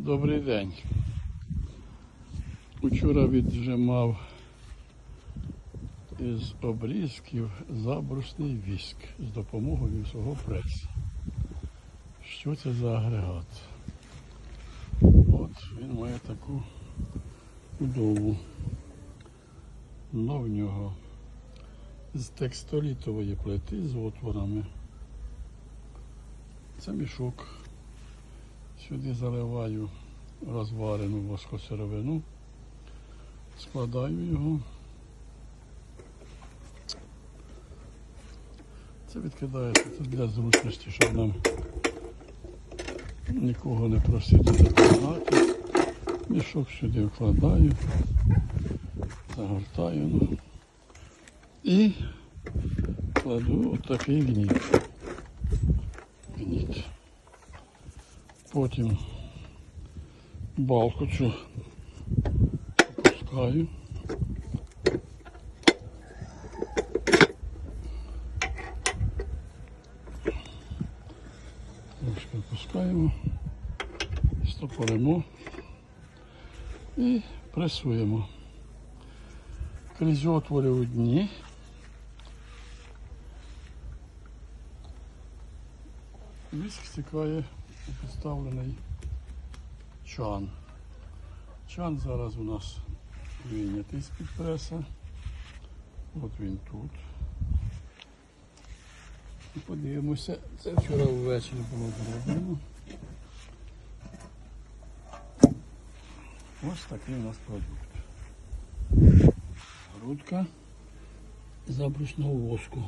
Добрий день. Учора віджимав із обрізків забрусний віск з допомогою свого преса. Що це за агрегат? От він має таку будову. Дно в нього з текстолітової плити з отворами. Це мішок. Сюди заливаю розварену воскосировину, складаю його. Це відкидається для зручності, щоб нам нікого не просити допомагати. Мішок сюди вкладаю, загортаю ну, і кладу отакий гніт. Потім балку цю опускаю. Трошки опускаємо, стопоримо і пресуємо. Крізь отвори у дні. Віск стікає у підставлений чан. Чан зараз у нас вийнятий з-під преса. От він тут. І подивимося, це вчора ввечері було зроблено. Ось такий у нас продукт. Грудка забрусного воску.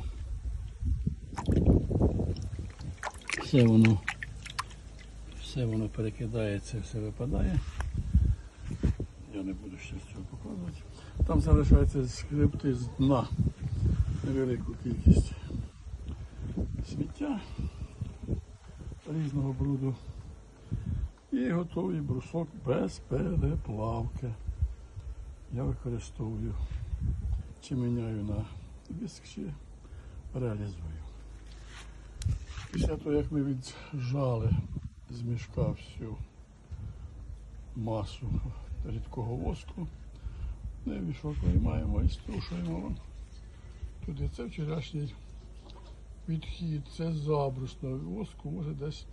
Все воно, все воно перекидається, все випадає. Я не буду ще з цього показувати. Там залишається скрипти з дна невелику кількість сміття різного бруду. І готовий брусок без переплавки. Я використовую чи міняю на віск, чи реалізую. Після того, як ми віджали з мішка всю масу рідкого воску, ми мішок виймаємо і струшуємо туди. Це вчорашній відхід, це забрусного воску, може десь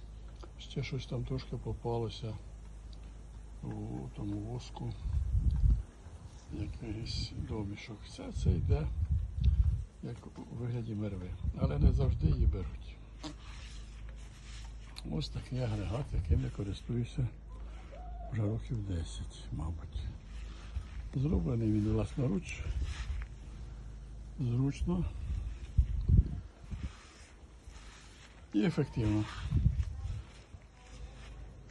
ще щось там трошки попалося у тому воску, якийсь домішок. Все це йде як у вигляді мерви, але не завжди її беруть. Ось такий агрегат, яким я користуюся вже років 10, мабуть. Зроблений він власноруч, зручно. І ефективно.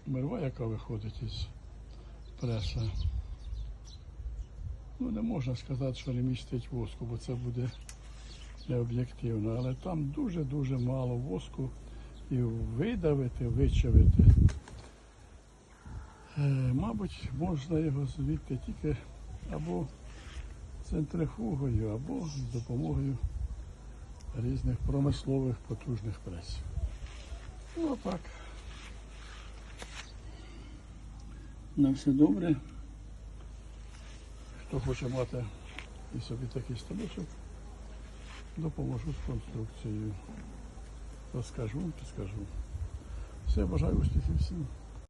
Мерва, яка виходить із преса, ну не можна сказати, що не містить воску, бо це буде необ'єктивно, але там дуже-дуже мало воску і видавити, вичавити. Е, Мабуть, можна його звідти тільки або центрифугою, або з допомогою різних промислових потужних пресів. Ну так. На все добре. Хто хоче мати і собі такий столичок, допоможу з конструкцією. Розкажу, підскажу. Все, бажаю успіхів всім.